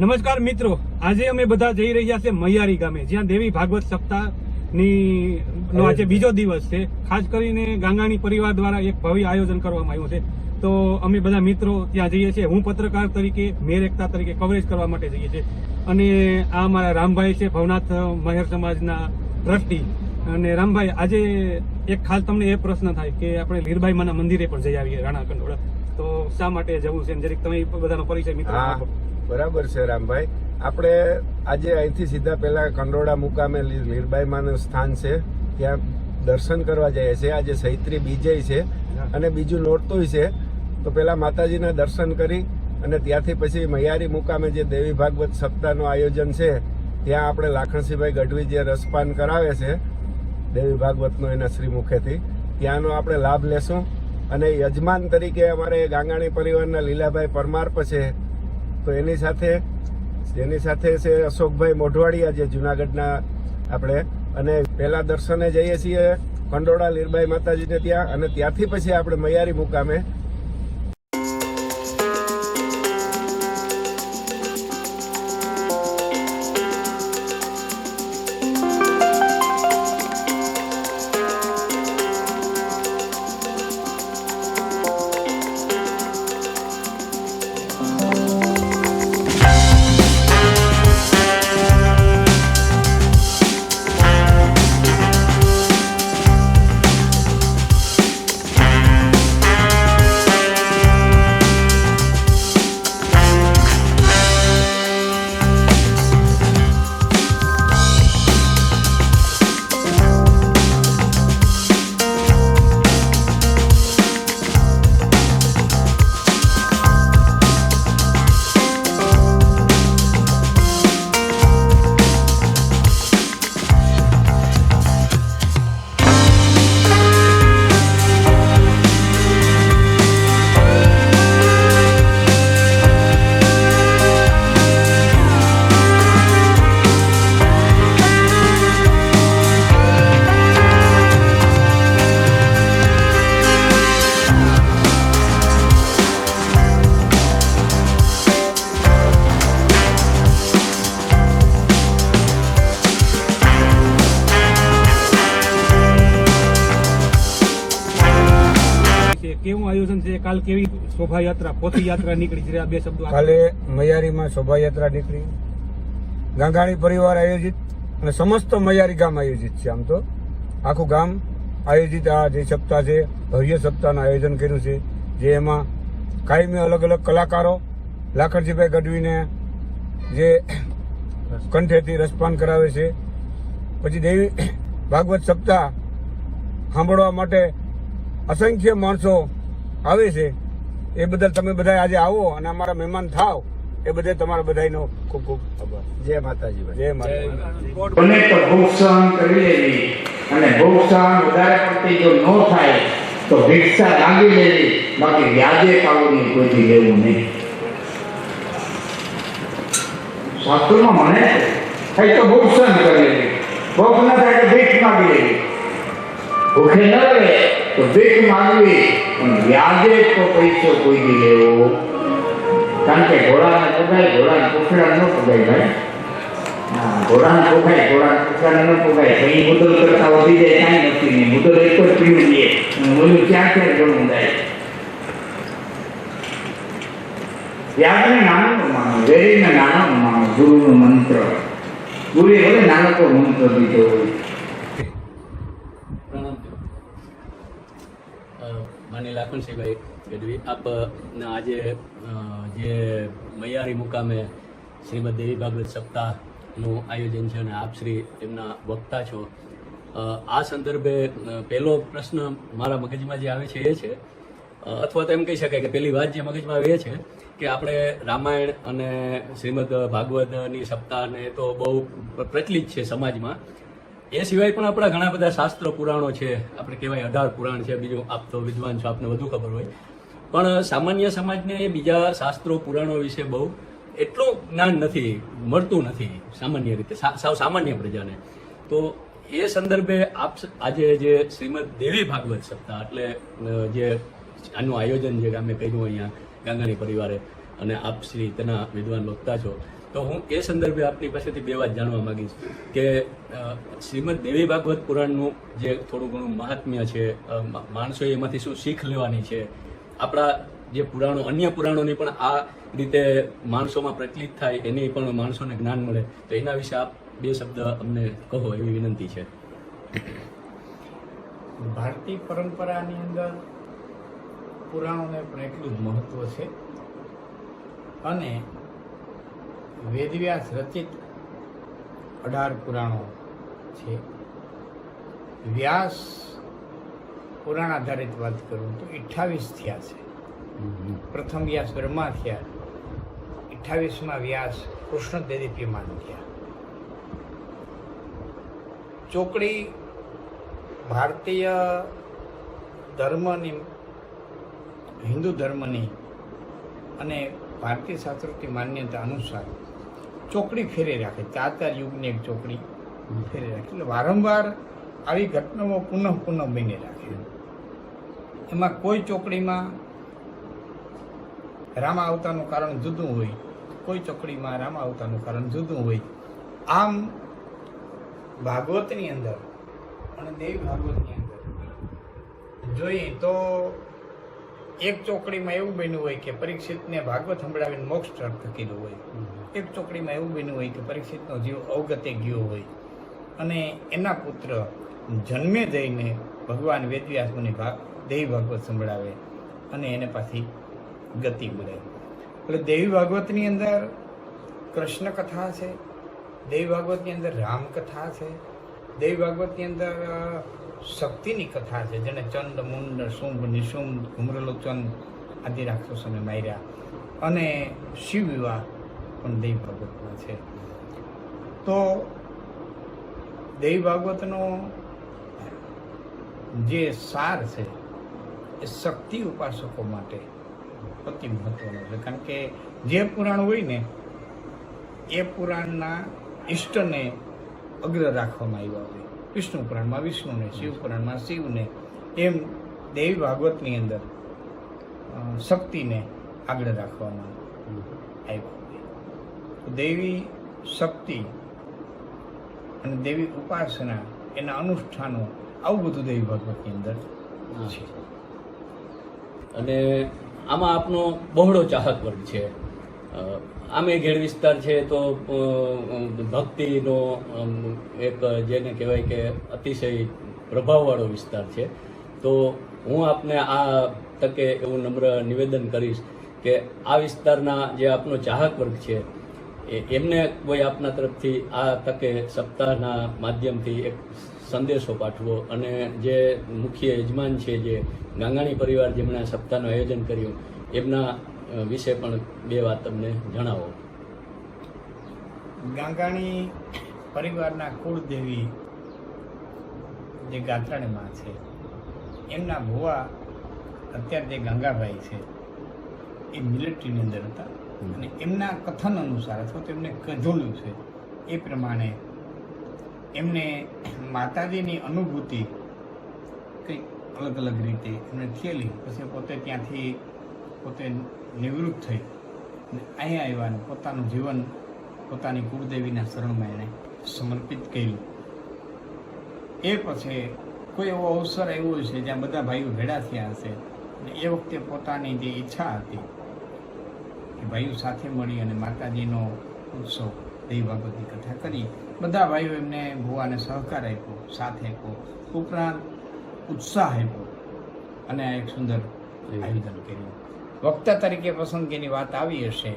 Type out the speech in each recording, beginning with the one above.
નમસ્કાર મિત્રો. આજે અમે બધા જઈ રહ્યા છે મૈયારી ગામે. જ્યાં દેવી ભાગવત સપ્તાહની નો આજે બીજો દિવસ છે. ખાસ કરીને ગાંગાણી પરિવાર દ્વારા એક ભવ્ય આયોજન કરવામાં આવ્યું છે. તો અમે બધા મિત્રો ત્યાં જઈએ છીએ. હું પત્રકાર તરીકે મેર એકતા તરીકે કવરેજ કરવા માટે જઈએ છીએ. અને આ અમારા રામભાઈ છે ભવનાથ મહેર સમાજના ટ્રસ્ટી. અને રામભાઈ આજે એક ખાસ તમને એ પ્રશ્ન થાય કે આપણે લીરબાઈ માના મંદિરે પણ જઈ આવીએ રાણા કંડોળા. તો શા માટે જવું છે? જરીક તમે બધાનો પરિચય મિત્રો. બરાબર છે રામભાઈ. આપણે આજે અહીંથી સીધા પહેલા કંડોળા મુકામે લીરબાઈ માનું સ્થાન છે. ત્યાં દર્શન કરવા જઈએ છીએ. આજે સૈત્રી બીજય છે અને બીજું નોરતુંય છે. તો પહેલાં માતાજીના દર્શન કરી અને ત્યાંથી પછી મૈયારી મુકામે જે દેવી ભાગવત સપ્તાહનું આયોજન છે, ત્યાં આપણે લાખણસિંહભાઈ ગઢવી જે રસપાન કરાવે છે, દેવી ભાગવતનો એના શ્રી મુખેથી ત્યાંનો આપણે લાભ લેશું. અને યજમાન તરીકે અમારે ગાંગાણી પરિવારના લીલાભાઈ પરમાર છે. તો એની સાથે એની સાથે છે અશોકભાઈ મોઢવાડિયા, જે જુનાગઢના આપણે. અને પહેલા દર્શને જઈએ છીએ કંડોળા લીરબાઈ માતાજીને ત્યાં. અને ત્યાંથી પછી આપણે મૈયારી મુકામે છે કેવું આયોજન છે? કાલ કેવી શોભાયાત્રા પોથયાત્રા નીકળી છે? આ બે શબ્દો. કાલે મયારીમાં શોભાયાત્રા નીકળી. ગાંગાણી પરિવાર આયોજિત અને સમસ્ત મયારી ગામ આયોજિત છે આમ તો. આખું ગામ આયોજિત આ જે સપ્તાહ છે, ભવ્ય સપ્તાહનું આયોજન કર્યું છે, જે એમાં કાયમી અલગ અલગ કલાકારો લાખણજીભાઈ ગઢવીને જે કંઠેથી રસપાન કરાવે છે. પછી દેવી ભાગવત સપ્તાહ સાંભળવા માટે અસંખ્ય માણસો આવે છે એ બદલ તમે બધા આજે આવો અને અમારા મહેમાન થાવ એ બધે તમારા બધાનો ખૂબ ખૂબ આભાર. જય માતાજી જય માતાજી. બને તો ભૂખ સહન કરી લેવી અને ભૂખ સહન વધારે પડતી જો ન થાય તો ભિક્ષા માંગી લેવી બાકી વ્યાજે કાવડની કોઈથી લેવું નહીં. શાસ્ત્રમાં મને કઈ તો ભૂખ સહન કરી લેવી. ભૂખ ન થાય તો ભીખ માંગી લેવી. ભૂખે ન રહે તો ભીખ માંગવી, પણ વ્યાજે તો પૈસો કોઈથી લેવો. કારણ કે ઘોડાને પુગાય ઘોડાને કુકડા ન પુગાય ભાઈ. ઘોડાને પોખાય ઘોડાને કુકડાને ન પોખાય કઈ મુદલ કરતા વધી જાય, કાંઈ નથી. નહીં મુદલ એક જ પીવું લે ઓલું ક્યાં ક્યાં ઘણું જાય વ્યાજને નાનું માનો વેરીને નાનો માનો ગુરુનો મંત્ર. ગુરુએ ભલે નાનકો મંત્ર દીધો હોય પ્રણામ અ, માનીય લાખણસિંહભાઈ ગઢવી. આપ ના આજે જે મૈયારી મુકામે શ્રીમદ દેવી ભાગવત સપ્તાહનું આયોજન છે અને આપ શ્રી એમના વક્તા છો. આ સંદર્ભે પહેલો પ્રશ્ન મારા મગજમાં જે આવે છે એ છે અથવા તો એમ કહી શકાય કે પહેલી વાત જે મગજમાં આવે છે કે આપણે રામાયણ અને શ્રીમદ ભાગવતની સપ્તાહને તો બહુ પ્રચલિત છે સમાજમાં. એ સિવાય પણ આપણા ઘણા બધા શાસ્ત્ર પુરાણો છે. આપણે કહેવાય અઢાર પુરાણ છે, બીજું આપ તો વિદ્વાન છો, આપને વધુ ખબર હોય. પણ સામાન્ય સમાજને એ બીજા શાસ્ત્રો પુરાણો વિશે બહુ એટલું જ્ઞાન નથી, મળતું નથી સામાન્ય રીતે સાવ સામાન્ય પ્રજાને. તો એ સંદર્ભે આપ આજે જે શ્રીમદ દેવી ભાગવત સપ્તાહ, એટલે જે આનું આયોજન જે અમે કર્યું અહીંયા ગાંગાણી પરિવારે, અને આપ શ્રી તેના વિદ્વાન વક્તા છો તો હું એ સંદર્ભે આપની પાસેથી બે વાત જાણવા માંગીશ કે શ્રીમદ દેવી ભાગવત પુરાણનું જે થોડું ઘણું મહાત્મ્ય છે માણસો એમાંથી શું શીખ લેવાની છે, આપણા જે પુરાણો, અન્ય પુરાણોની પણ આ રીતે માણસોમાં પ્રચલિત થાય, એની પણ માણસોને જ્ઞાન મળે, તો એના વિશે આપ બે શબ્દ અમને કહો એવી વિનંતી છે. ભારતીય પરંપરાની અંદર પુરાણોને પણ એટલું જ મહત્વ છે. અને વેદવ્યાસ રચિત અઢાર પુરાણો છે. વ્યાસ પુરાણ આધારિત વાત કરું તો અઠ્ઠાવીસ થયા છે. પ્રથમ વ્યાસ બ્રહ્મા થયા. અઠ્ઠાવીસમાં વ્યાસ કૃષ્ણ દેદીપ્યમાન થયા. ચોકડી ભારતીય ધર્મની હિન્દુ ધર્મની અને ભારતીય શાસ્ત્રોની માન્યતા અનુસાર ચોકડી ફેરી રાખે. ચાર ચાર યુગની એક ચોકડી ફેરી રાખે. એટલે વારંવાર આવી ઘટનાઓ પુનઃ પુનઃ બની રાખે. એમાં કોઈ ચોકડીમાં રામા આવતાનું કારણ જુદું હોય, કોઈ ચોકડીમાં રામા આવતાનું કારણ જુદું હોય. આમ ભાગવતની અંદર અને દેવી ભાગવતની અંદર જોઈએ તો એક ચોકડીમાં એવું બન્યું હોય કે પરીક્ષિતને ભાગવત સંભળાવીને મોક્ષ પ્રાપ્ત કર્યું હોય. એક ચોકડીમાં એવું બન્યું હોય કે પરીક્ષિતનો જીવ અવગતે ગયો હોય. અને એના પુત્ર જન્મે જઈને ભગવાન વેદવ્યાસ મુનિ ભાગ દેવી ભાગવત સંભળાવે અને એને પાછી ગતિ મળે. એટલે દેવી ભાગવતની અંદર કૃષ્ણ કથા છે દેવી ભાગવતની અંદર રામ કથા છે દેવી ભાગવતની અંદર શક્તિની કથા છે. જેને ચંડ મુંડ, શુંભ, નિશુંભ ઘુમરલોચન આદિ રાક્ષસોને માર્યા. અને શિવ વિવાહ પણ દેવ ભાગવતમાં છે. તો દેવી ભાગવતનો જે સાર છે, એ શક્તિ ઉપાસકો માટે અતિ મહત્વનો છે. કારણ કે જે પુરાણ હોય ને, એ પુરાણના ઈષ્ટને અગ્ર રાખવામાં આવ્યા હોય. વિષ્ણુ પુરાણમાં વિષ્ણુને, શિવ પુરાણમાં શિવને, એમ દેવી ભાગવતની અંદર શક્તિને આગળ રાખવામાં આવી દેવી શક્તિ અને દેવી ઉપાસના એના અનુષ્ઠાનો આવું બધું દેવી ભાગવતની અંદર છે. અને આમાં આપનો બહોળો ચાહક વર્ગ છે. આમે ઘેડ વિસ્તાર છે તો ભક્તિનો એક જેને કહેવાય કે અતિશય પ્રભાવવાળો વિસ્તાર છે. તો હું આપને આ તકે એવું નમ્ર નિવેદન કરીશ કે આ વિસ્તારના જે આપનો ચાહક વર્ગ છે એમને કોઈ આપના તરફથી આ તકે સપ્તાહના માધ્યમથી એક સંદેશો પાઠવો અને જે મુખ્ય યજમાન છે, જે ગાંગાણી પરિવાર જેમણે આ સપ્તાહનું આયોજન કર્યું, એમના વિશે પણ બે વાત તમને જણાવો. ગાંગાણી પરિવારના કુળદેવી જે ગાત્રાણીમાં છે એમના ભુવા અત્યારે જે ગંગાભાઈ છે એ મિલિટરીની અંદર હતા અને એમના કથન અનુસાર અથવા તો એમને કધોળ્યું છે એ પ્રમાણે એમને માતાજીની અનુભૂતિ કંઈક અલગ અલગ રીતે એમને થયેલી. પછી પોતે ત્યાંથી પોતે નિવૃત્ત થઈ અને અહીંયા આવ્યા અને પોતાનું જીવન પોતાની કુળદેવીના શરણમાં એણે સમર્પિત કર્યું. એ પછી કોઈ એવો અવસર એવો છે જ્યાં બધા ભાઈઓ ભેડા થયા હશે અને એ વખતે પોતાની જે ઈચ્છા હતી કે ભાઈઓ સાથે મળી અને માતાજીનો ઉત્સવ દેવી ભાગવતની કથા કરી બધા ભાઈઓ એમને ભુવાને સહકાર આપ્યો સાથ આપ્યો ઉપરાંત ઉત્સાહ આપ્યો અને આ એક સુંદર આયોજન કર્યું. વક્તા તરીકે પસંદગીની વાત આવી હશે,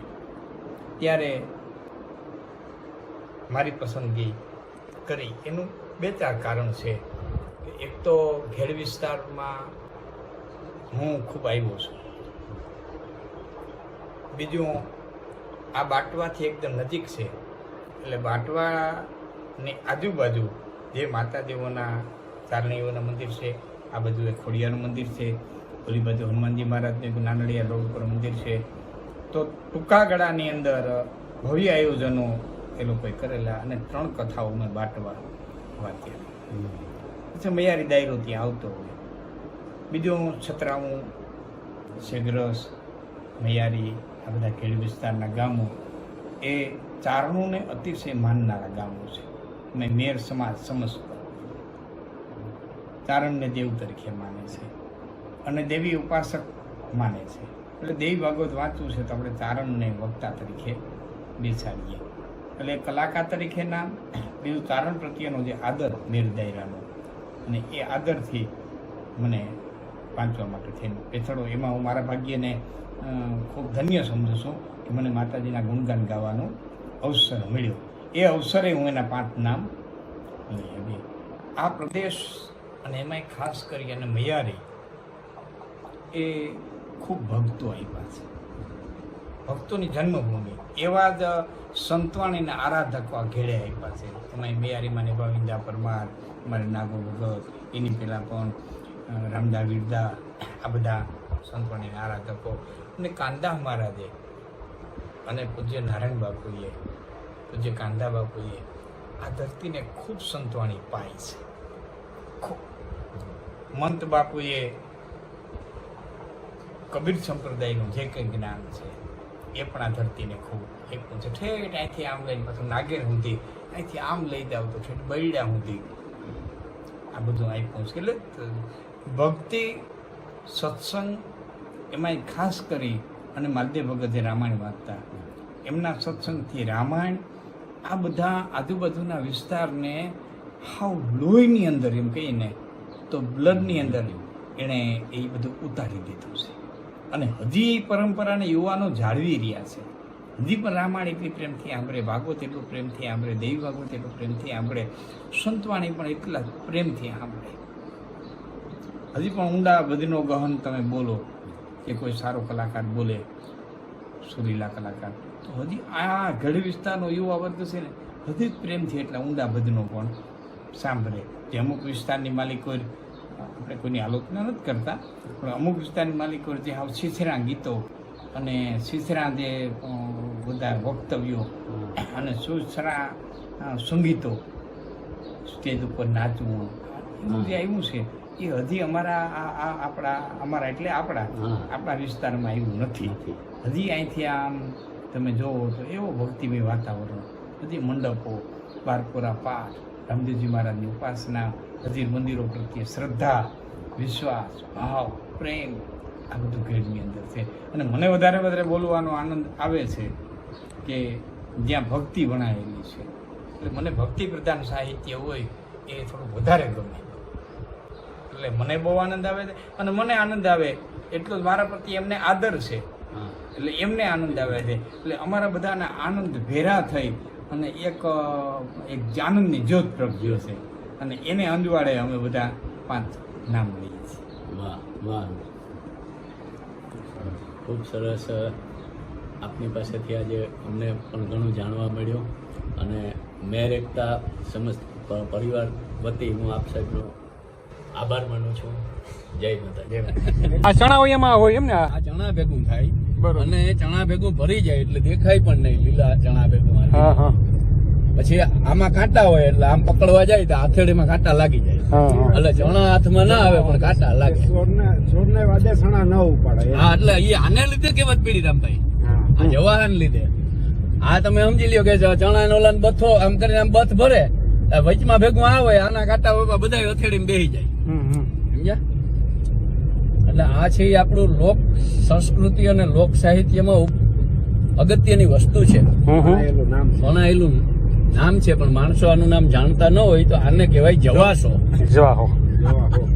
ત્યારે મારી પસંદગી કરી. એનું બે ચાર કારણ છે. એક તો ઘેડ વિસ્તારમાં હું ખૂબ આવ્યો છું. બીજું, આ બાટવાથી એકદમ નજીક છે. એટલે બાટવાની આજુબાજુ જે માતાદેવોના ચારણીઓના મંદિર છે, આ બધું એ ખોડિયાનું મંદિર છે. ઓલી બાજુ હનુમાનજી મહારાજનું નાનડિયા રોડ ઉપર મંદિર છે. તો ટૂંકા ગાળાની અંદર ભવ્ય આયોજનો એ લોકોએ કરેલા અને ત્રણ કથાઓ મેં બાટવા વાંચ્યા. પછી મૈયારી દાયરો ત્યાં આવતો હોય. બીજું છતરાવું શેગરસ, મૈયારી, આ બધા ખેડ વિસ્તારના ગામો, એ ચારણોને અતિશય માનનારા ગામો છે. અને મેર સમાજ સમસ્ત. ચારણને દેવ તરીકે માને છે. અને દેવી ઉપાસક માને છે. એટલે દેવી ભાગવત વાંચવું છે તો આપણે ચારણને વક્તા તરીકે બેસાડીએ. એટલે કલાકાર તરીકે નામ, બીજું ચારણ પ્રત્યેનો જે આદર મેર અને એ આદરથી મને વાંચવા માટે થઈને પેથડો એમાં હું મારા ભાગ્યને ખૂબ ધન્ય સમજું છું કે મને માતાજીના ગુણગાન ગાવાનો અવસર મળ્યો. એ અવસરે હું એના પાંચ નામ લઈ આવી આ પ્રદેશ અને એમાંય ખાસ કરી અને મૈયારી એ ખૂબ ભક્તો આવ્યા છે. ભક્તોની જન્મભૂમિ. એવા જ સંતવાણીના આરાધકો ઘેડે આપ્યા છે. એમાં મેયારીમાં ને ગોવિંદા પરમાર, મારે નાગો ભગત, એની પહેલાં પણ રામદા વીરદા, આ બધા સંતવાણીના આરાધકો અને કાંદા મહારાજે અને પૂજ્ય નારાયણ બાપુએ, પૂજ્ય કાંદા બાપુએ આ ધરતીને ખૂબ સંતવાણી પાઈ છે. ખૂબ. મંત બાપુએ કબીર સંપ્રદાયનું જે કંઈ જ્ઞાન છે, એ પણ આ ધરતીને ખૂબ એકનું છે. ઠેઠ અહીંથી આમ લઈને પાછું નાગેર સુધી, અહીંથી આમ લઈ જાવ તો ઠેઠ બૈડા સુધી આ બધું આપ્યું છે. એટલે ભક્તિ, સત્સંગ, એમાંય ખાસ કરી અને માલદેવ ભગત જે રામાયણ વાંચતા. એમના સત્સંગથી રામાયણ, આ બધા આજુબાજુના વિસ્તારને હાવ લોહીની અંદર એમ કહીને તો બ્લડની અંદર એણે એ બધું ઉતારી દીધું છે. અને હજી એ પરંપરાને યુવાનો જાળવી રહ્યા છે. હજી પણ રામાયણ એટલી પ્રેમથી આંબળે ભાગવત એટલું પ્રેમથી આંબળે દેવી ભાગવત એટલું પ્રેમથી આંબળે સંતવાણી પણ એટલા પ્રેમથી આંબળે હજી પણ ઊંડા બધીનો ગહન તમે બોલો, કે કોઈ સારો કલાકાર બોલે, સુરીલા કલાકાર. તો હજી આ ગઢ વિસ્તારનો યુવા વર્ગ છે ને, હજી જ પ્રેમથી એટલા ઊંડા બધનો પણ સાંભળે. જે અમુક વિસ્તારની માલિકો આપણે કોઈની આલોચના નથી કરતા. પણ અમુક વિસ્તારની માલિકો જે હાવ છીછરા ગીતો અને છીછરા જે બધા વક્તવ્યો અને સુછરા અ, સંગીતો સ્ટેજ ઉપર નાચવું એનું જે આવ્યું છે એ હજી અમારા આ આ આપણા અમારા એટલે આપણા આપણા વિસ્તારમાં આવ્યું નથી. નથી. હજી અહીંથી આમ તમે જોવો તો એવો ભક્તિમય વાતાવરણ બધી મંડપો બારપુરા પાઠ રામદેવજી મહારાજની ઉપાસના હજી મંદિરો પ્રત્યે શ્રદ્ધા વિશ્વાસ ભાવ પ્રેમ આ બધું ઘેરની અંદર છે. અને મને વધારે વધારે બોલવાનો આનંદ આવે છે કે જ્યાં ભક્તિ વણાયેલી છે. એટલે મને ભક્તિ પ્રધાન સાહિત્ય હોય એ થોડું વધારે ગમે. એટલે મને બહુ આનંદ આવે છે અને મને આનંદ આવે એટલો જ મારા પ્રત્યે એમને આદર છે. એટલે એમને આનંદ આવે છે. એટલે અમારા બધાના આનંદ ભેરા થઈ અને એક એક આનંદની જ્યોત પ્રગટ્યો છે. અને એને અંજવાળે અમે બધા પાંચ નામ લઈએ છીએ. વાહ વાહ. ખૂબ સરસ આપની પાસેથી આજે અમને પણ ઘણું જાણવા મળ્યું અને મેર એકતા સમસ્ત પરિવાર વતી હું આપ સાહેબનો આભાર માનું છું. જય માતા જય આ ચણા હોય એમાં હોય એમ ને આ? ચણા ભેગું થાય અને ચણા ભેગું ભરી જાય એટલે દેખાય પણ નહીં લીલા ચણા ભેગું. હા હા. પછી આમાં કાંટા હોય એટલે આમ પકડવા જાય તો હથેળીમાં કાંટા લાગી જાય. એટલે ચણા હાથમાં ના આવે પણ કાંટા લાગે. ચોરના વાદે સણા ન ઉપાડે હા એટલે એ આને લીધે કેવત પીડી રામભાઈ આ જવાહર લીધે. આ તમે સમજી લ્યો કે ચણા નો બથો આમ કરીને આમ બથ ભરે વચમાં ભેગું આવે આના કાંટા હોય બધા હથેળીમાં બેહી જાય. સમજ્યા? એટલે આ છે એ આપણું લોક સંસ્કૃતિ અને લોક સાહિત્યમાં અગત્યની વસ્તુ છે. ભણાયેલું. નામ છે પણ માણસો આનું નામ જાણતા ન હોય તો આને કહેવાય જવાસો. જવાહો.